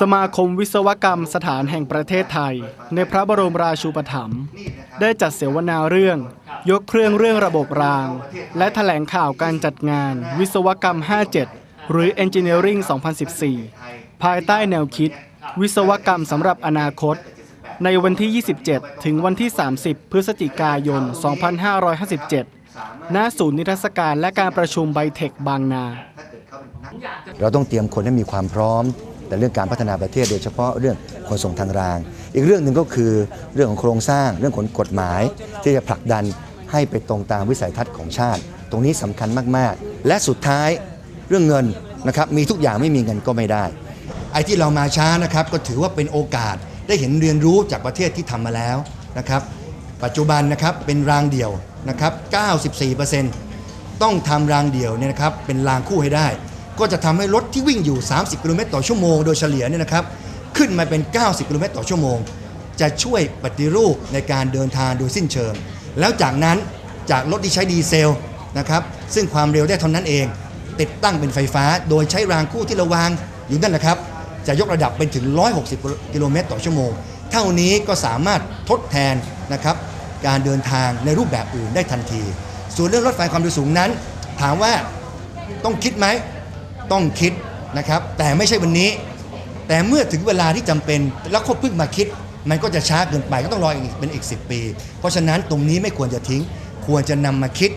สมาคมวิศวกรรมสถานแห่งประเทศไทย ในพระบรมราชูปถัมภ์ได้จัดเสวนาเรื่อง ยกเครื่องเรื่องระบบราง และแถลงข่าวการจัดงาน วิศวกรรม 57 หรือ Engineering 2014 ภายใต้แนวคิด วิศวกรรมสำหรับอนาคต ในวันที่ 27 ถึงวันที่ 30 พฤศจิกายน 2557 ณ ศูนย์นิทรรศการและการประชุมไบเทคบางนา เราต้องเตรียมคนให้มีความพร้อม แต่เรื่องการพัฒนาประเทศโดยเฉพาะเรื่องขนส่งทางราง อีกเรื่องหนึ่งก็คือเรื่องของโครงสร้างเรื่องของกฎหมาย ที่จะผลักดันให้ไปตรงตามวิสัยทัศน์ของชาติ ตรงนี้สำคัญมากๆ และสุดท้ายเรื่องเงินนะครับมีทุกอย่างไม่มีเงินก็ไม่ได้ ไอ้ที่เรามาช้านะครับก็ถือว่าเป็นโอกาสได้เห็นเรียนรู้จากประเทศที่ทำมาแล้วนะครับ ปัจจุบันนะครับเป็นรางเดี่ยวนะครับ 94%ต้องทำรางเดี่ยวเนี่ยนะครับเป็นรางคู่ให้ได้ ก็จะทำให้รถที่วิ่งอยู่ 30 กิโลเมตรต่อชั่วโมงโดยเฉลี่ยเนี่ยนะครับขึ้นมาเป็น 90 กิโลเมตรต่อชั่วโมง จะช่วยปฏิรูปในการเดินทางโดยสิ้นเชิง แล้วจากนั้นจากรถที่ใช้ดีเซลนะครับซึ่งความเร็วได้เท่านั้นเอง ติดตั้งเป็นไฟฟ้า โดยใช้รางคู่ที่เราวางอยู่นั่นนะครับ จะยกระดับเป็นถึง 160 กิโลเมตรต่อชั่วโมง เท่านี้ก็สามารถทดแทนนะครับการเดินทางในรูปแบบอื่นได้ทันที ส่วนเรื่องรถไฟความเร็วสูงนั้น ถามว่าต้องคิดไหม ต้องคิดนะครับ แต่ไม่ใช่วันนี้ แต่เมื่อถึงเวลาที่จำเป็นแล้วเขาเพิ่งมาคิด มันก็จะช้าเกินไปก็ต้องรออีกเป็นอีก 10 ปี เพราะฉะนั้นตรงนี้ไม่ควรจะทิ้ง ควรจะนำมาคิด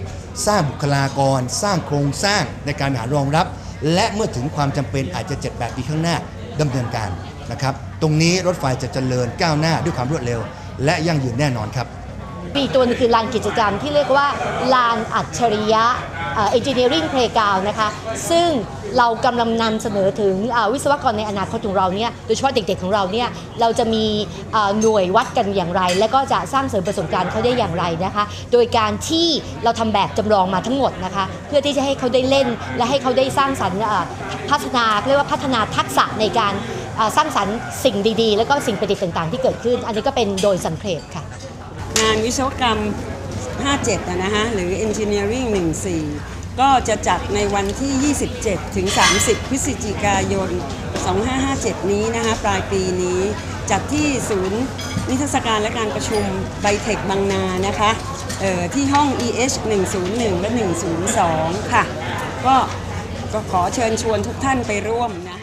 สร้างบุคลากร สร้างโครงสร้างในการหารองรับ และเมื่อถึงความจำเป็นอาจจะ 7-8 ปีข้างหน้าดำเนินการนะครับ ตรงนี้รถไฟจะเจริญก้าวหน้าด้วยความรวดเร็ว และยั่งยืนแน่นอนครับ มีตัวนึงคือลานกิจกรรมที่เรียกว่าลานอัจฉริยะ เอ่อ engineering playground นะคะ ซึ่งเรากำลังนำเสนอถึงวิศวกรในอนาคตของเราเนี่ยโดยเฉพาะเด็กๆของเราเนี่ยเราจะมีหน่วยวัดกันอย่างไร และก็จะสร้างเสริมประสบการณ์เขาได้อย่างไรนะคะ โดยการที่เราทำแบบจำลองมาทั้งหมดนะคะ เพื่อที่จะให้เขาได้เล่น และให้เขาได้สร้างสรรค์พัฒนาเรียกว่าพัฒนาทักษะในการสร้างสรรค์สิ่งดีๆ แล้วก็สิ่งประดิษฐ์ต่างๆ ที่เกิดขึ้น อันนี้ก็เป็นโดยสังเคปค่ะ งานวิศวกรรม 57นะฮะหรือ Engineering 14 ก็จะจัดในวันที่ 27 ถึง 30 พฤศจิกายน 2557 นี้นะคะปลายปีนี้ จัดที่ศูนย์นิทรรศการและการประชุมไบเทคบางนานะคะออที่ห้อง EH 101 และ 102 ค่ะก็ก็ขอเชิญชวนทุกท่านไปร่วมนะ